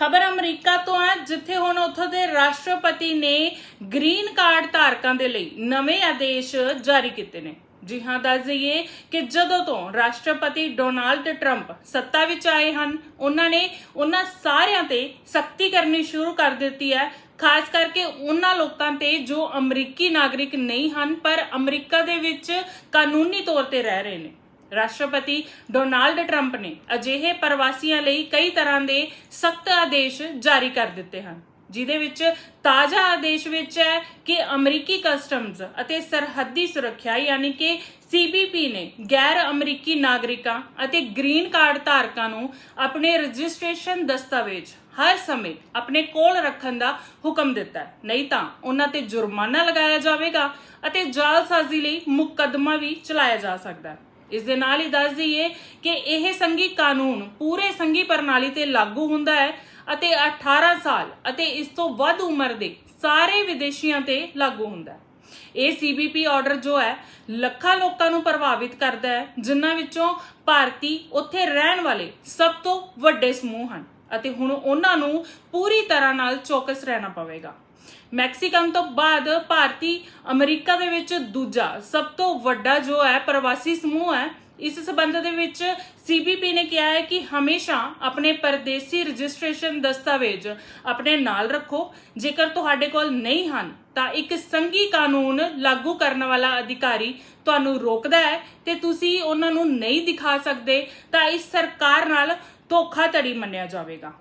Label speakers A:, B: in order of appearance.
A: ਖਬਰ ਅਮਰੀਕਾ ਤੋਂ ਹੈ, ਜਿੱਥੇ ਹੁਣ ਉੱਥੋਂ ਦੇ ਰਾਸ਼ਟਰਪਤੀ ਨੇ ਗ੍ਰੀਨ ਕਾਰਡ ਧਾਰਕਾਂ ਦੇ ਲਈ ਨਵੇਂ ਆਦੇਸ਼ ਜਾਰੀ ਕੀਤੇ ਨੇ। ਜੀ ਹਾਂ, ਦੱਸ ਦਈਏ ਕਿ ਜਦੋਂ ਤੋਂ ਰਾਸ਼ਟਰਪਤੀ ਡੋਨਾਲਡ ਟਰੰਪ ਸੱਤਾ ਵਿੱਚ ਆਏ ਹਨ, ਉਹਨਾਂ ਨੇ ਉਹਨਾਂ ਸਾਰਿਆਂ ਤੇ ਸਖਤੀ ਕਰਨੀ ਸ਼ੁਰੂ ਕਰ ਦਿੱਤੀ ਹੈ। ਖਾਸ ਕਰਕੇ ਉਹਨਾਂ ਲੋਕਾਂ ਤੇ ਜੋ ਅਮਰੀਕੀ ਨਾਗਰਿਕ ਨਹੀਂ ਹਨ, ਪਰ ਅਮਰੀਕਾ ਦੇ ਵਿੱਚ ਕਾਨੂੰਨੀ ਤੌਰ ਤੇ ਰਹਿ ਰਹੇ ਨੇ। ਰਾਸ਼ਟਰਪਤੀ ਡੋਨਾਲਡ ਟਰੰਪ ਨੇ ਅਜਿਹੇ ਪ੍ਰਵਾਸੀਆਂ ਲਈ ਕਈ ਤਰ੍ਹਾਂ ਦੇ ਸਖਤ ਆਦੇਸ਼ ਜਾਰੀ ਕਰ ਦਿੱਤੇ ਹਨ ਜਿਦੇ ਵਿੱਚ ਤਾਜ਼ਾ ਆਦੇਸ਼ ਵਿੱਚ ਹੈ ਕਿ ਅਮਰੀਕੀ ਕਸਟਮਜ਼ ਅਤੇ ਸਰਹੱਦੀ ਸੁਰੱਖਿਆ ਯਾਨੀ ਕਿ ਸੀਬੀਪੀ ਨੇ ਗੈਰ ਅਮਰੀਕੀ ਨਾਗਰਿਕਾਂ ਅਤੇ ਗ੍ਰੀਨ ਕਾਰਡ ਧਾਰਕਾਂ ਨੂੰ ਆਪਣੇ ਰਜਿਸਟ੍ਰੇਸ਼ਨ ਦਸਤਾਵੇਜ਼ ਹਰ ਸਮੇਂ ਆਪਣੇ ਕੋਲ ਰੱਖਣ ਦਾ ਹੁਕਮ ਦਿੱਤਾ ਨਹੀਂ ਤਾਂ ਉਹਨਾਂ ਤੇ ਜੁਰਮਾਨਾ ਲਗਾਇਆ ਜਾਵੇਗਾ ਅਤੇ ਜਾਲਸਾਜ਼ੀ ਲਈ ਮੁਕੱਦਮਾ ਵੀ ਚਲਾਇਆ ਜਾ ਸਕਦਾ ਹੈ। ਇਸ ਦੇ ਨਾਲ ਹੀ ਦੱਸ ਦਈਏ ਕਿ ਇਹ ਸੰਘੀ ਕਾਨੂੰਨ ਪੂਰੇ ਸੰਘੀ ਪ੍ਰਣਾਲੀ ਤੇ ਲਾਗੂ ਹੁੰਦਾ ਹੈ ਅਤੇ 18 ਸਾਲ ਅਤੇ ਇਸ ਤੋਂ ਵੱਧ ਉਮਰ ਦੇ ਸਾਰੇ ਵਿਦੇਸ਼ੀਆਂ ਤੇ ਲਾਗੂ ਹੁੰਦਾ ਹੈ। ਇਹ ਸੀਬੀਪੀ ਆਰਡਰ ਜੋ ਹੈ, ਲੱਖਾਂ ਲੋਕਾਂ ਨੂੰ ਪ੍ਰਭਾਵਿਤ ਕਰਦਾ ਹੈ, ਜਿਨ੍ਹਾਂ ਵਿੱਚੋਂ ਭਾਰਤੀ ਉੱਥੇ ਰਹਿਣ ਵਾਲੇ ਸਭ ਤੋਂ ਵੱਡੇ ਸਮੂਹ ਹਨ ਅਤੇ ਹੁਣ ਉਹਨਾਂ ਨੂੰ ਪੂਰੀ ਤਰ੍ਹਾਂ ਨਾਲ ਚੌਕਸ ਰਹਿਣਾ ਪਵੇਗਾ। ਮੈਕਸੀਕਨ ਤੋਂ ਬਾਅਦ ਭਾਰਤੀ ਅਮਰੀਕਾ ਦੇ ਵਿੱਚ ਦੂਜਾ ਸਭ ਤੋਂ ਵੱਡਾ ਜੋ ਹੈ ਪ੍ਰਵਾਸੀ ਸਮੂਹ ਹੈ, ਇਸ ਸਬੰਧ ਦੇ ਵਿੱਚ ਸੀਬੀਪੀ ਨੇ ਕਿਹਾ ਹੈ ਕਿ ਹਮੇਸ਼ਾ ਆਪਣੇ ਪਰਦੇਸੀ ਰਜਿਸਟ੍ਰੇਸ਼ਨ ਦਸਤਾਵੇਜ਼ ਆਪਣੇ ਨਾਲ ਰੱਖੋ। ਜੇਕਰ ਤੁਹਾਡੇ ਕੋਲ ਨਹੀਂ ਹਨ, ਤਾਂ ਇੱਕ ਸੰਘੀ ਕਾਨੂੰਨ ਲਾਗੂ ਕਰਨ ਵਾਲਾ ਅਧਿਕਾਰੀ ਤੁਹਾਨੂੰ ਰੋਕਦਾ ਹੈ ਤੇ ਤੁਸੀਂ ਉਹਨਾਂ ਨੂੰ ਨਹੀਂ ਦਿਖਾ ਸਕਦੇ, ਤਾਂ ਇਸ ਸਰਕਾਰ ਨਾਲ ਧੋਖਾਧੜੀ ਮੰਨਿਆ ਜਾਵੇਗਾ।